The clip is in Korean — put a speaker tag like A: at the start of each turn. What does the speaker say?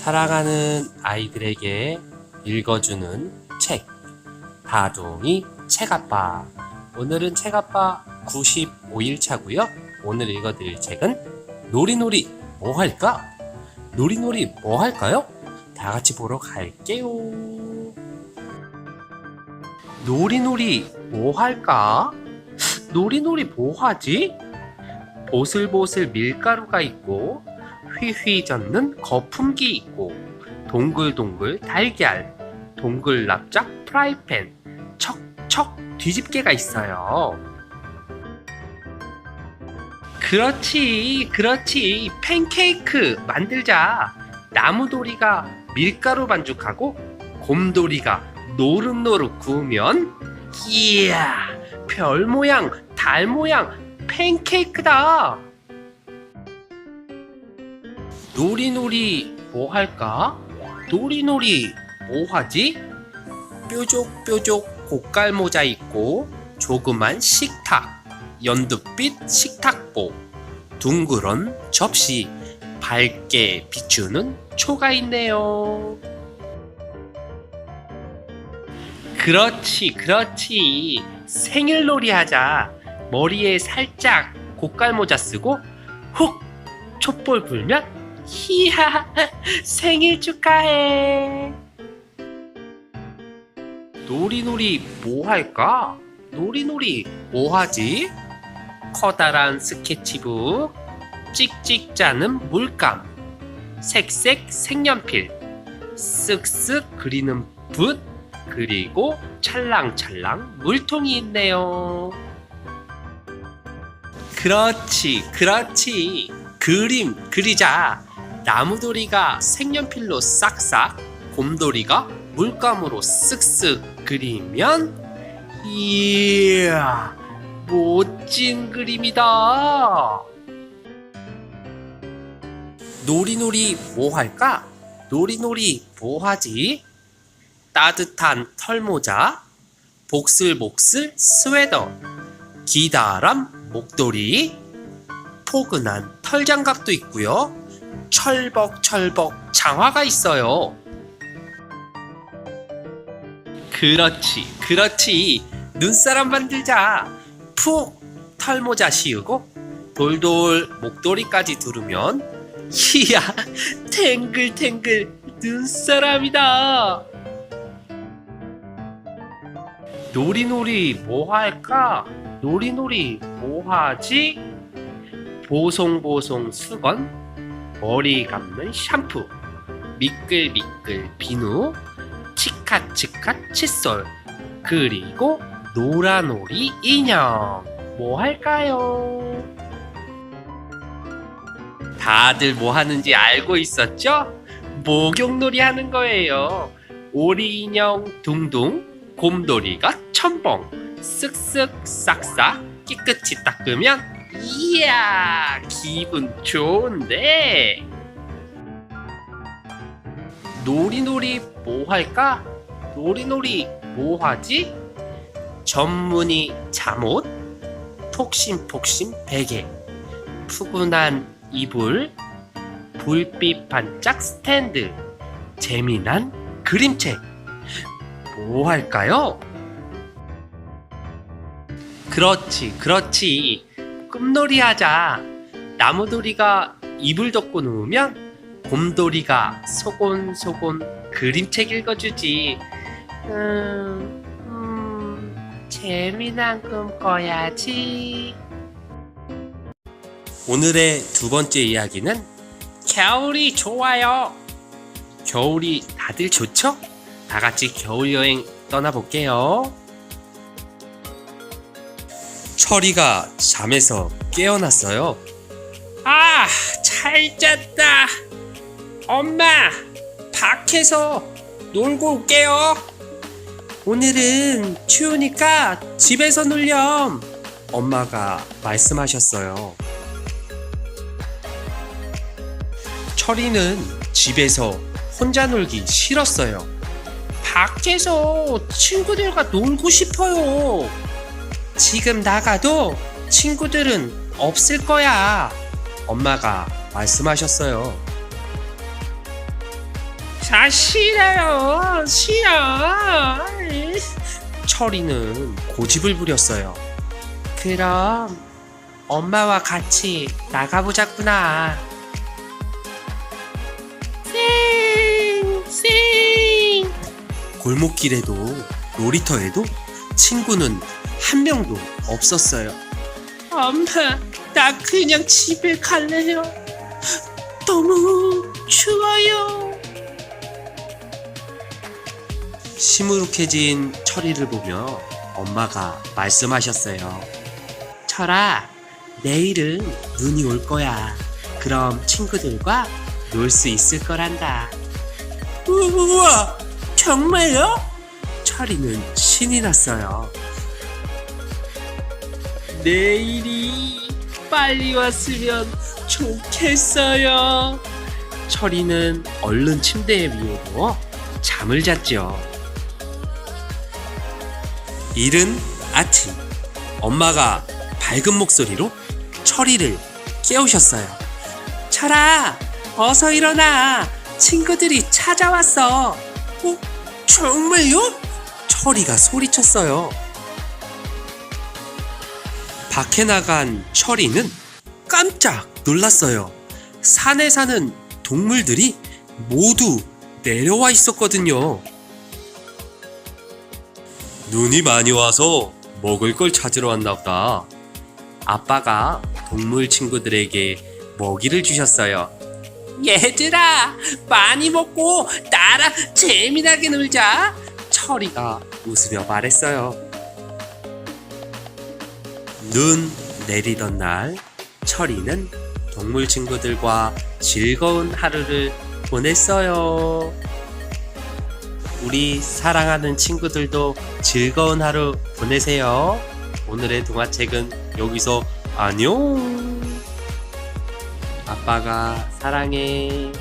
A: 사랑하는 아이들에게 읽어주는 책 다둥이 책아빠 오늘은 책아빠 95일차고요 오늘 읽어드릴 책은 놀이놀이 뭐 할까? 놀이놀이 뭐 할까요? 다 같이 보러 갈게요 놀이놀이 뭐 할까? 놀이놀이 뭐 하지? 보슬보슬 밀가루가 있고 휘휘 젓는 거품기 있고 동글동글 달걀 동글 납작 프라이팬 척척 뒤집개가 있어요. 그렇지 그렇지. 팬케이크 만들자. 나무돌이가 밀가루 반죽하고 곰돌이가 노릇노릇 구우면 이야 별 모양 달 모양 팬케이크다 놀이놀이 뭐 할까? 놀이놀이 뭐 하지? 뾰족뾰족 고깔 모자 있고 조그만 식탁 연두빛 식탁보 둥그런 접시 밝게 비추는 초가 있네요 그렇지 그렇지 생일놀이 하자 머리에 살짝 고깔 모자 쓰고 훅 촛불 불면 히야 생일 축하해 놀이놀이 뭐 할까? 놀이놀이 뭐 하지? 커다란 스케치북 찍찍 짜는 물감 색색 색연필 쓱쓱 그리는 붓 그리고 찰랑찰랑 물통이 있네요 그렇지 그렇지 그림 그리자 나무돌이가 색연필로 싹싹 곰돌이가 물감으로 쓱쓱 그리면 이야 멋진 그림이다 놀이놀이 뭐 할까? 놀이놀이 뭐 하지? 따뜻한 털모자 복슬복슬 스웨더 기다란 목도리 포근한 털장갑도 있고요. 철벅철벅 장화가 있어요. 그렇지, 그렇지. 눈사람 만들자. 푹 털모자 씌우고 돌돌 목도리까지 두르면 이야, 탱글탱글 눈사람이다. 놀이놀이 뭐 할까? 놀이놀이 뭐 하지? 보송보송 수건, 머리 감는 샴푸, 미끌미끌 비누, 치카치카 칫솔, 그리고 노라놀이 인형. 뭐 할까요? 다들 뭐 하는지 알고 있었죠? 목욕놀이 하는 거예요. 오리 인형 둥둥, 곰돌이가 첨벙, 쓱쓱 싹싹 깨끗이 닦으면 이야 기분 좋은데 놀이놀이 뭐 할까? 놀이놀이 뭐 하지? 전문이 잠옷 폭신폭신 베개 푸근한 이불 불빛 반짝 스탠드 재미난 그림책 뭐 할까요? 그렇지 그렇지 꿈놀이 하자 나무돌이가 이불 덮고 누우면 곰돌이가 소곤소곤 그림책 읽어주지 음, 음, 재미난 꿈 꿔야지 오늘의 두 번째 이야기는 겨울이 좋아요 겨울이 다들 좋죠? 다 같이 겨울 여행 떠나볼게요. 철이가 잠에서 깨어났어요. 아, 잘 잤다. 엄마, 밖에서 놀고 올게요. 오늘은 추우니까 집에서 놀렴. 엄마가 말씀하셨어요. 철이는 집에서 혼자 놀기 싫었어요. 밖에서 친구들과 놀고 싶어요. 지금 나가도 친구들은 없을 거야. 엄마가 말씀하셨어요. 자 싫어요. 싫어. 철이는 고집을 부렸어요. 그럼 엄마와 같이 나가보자꾸나. 쌩 쌩. 골목길에도 놀이터에도 친구는 한 명도 없었어요 엄마 나 그냥 집에 갈래요 너무 추워요. 시무룩해진 철이를 보며 엄마가 말씀하셨어요. 철아, 내일은 눈이 올 거야. 그럼 친구들과 놀 수 있을 거란다. 우와, 정말요? 철이는 신이 났어요. 내일이 빨리 왔으면 좋겠어요. 철이는 얼른 침대 위에 누워 잠을 잤죠. 이른 아침, 엄마가 밝은 목소리로 철이를 깨우셨어요. 철아, 어서 일어나. 친구들이 찾아왔어. 어, 정말요? 철이가 소리쳤어요. 밖에 나간 철이는 깜짝 놀랐어요. 산에 사는 동물들이 모두 내려와 있었거든요. 눈이 많이 와서 먹을 걸 찾으러 왔나 보다. 아빠가 동물 친구들에게 먹이를 주셨어요. 얘들아, 많이 먹고 나랑 재미나게 놀자. 철이가 웃으며 말했어요. 눈 내리던 날, 철이는 동물 친구들과 즐거운 하루를 보냈어요. 우리 사랑하는 친구들도 즐거운 하루 보내세요. 오늘의 동화책은 여기서 안녕. 아빠가 사랑해.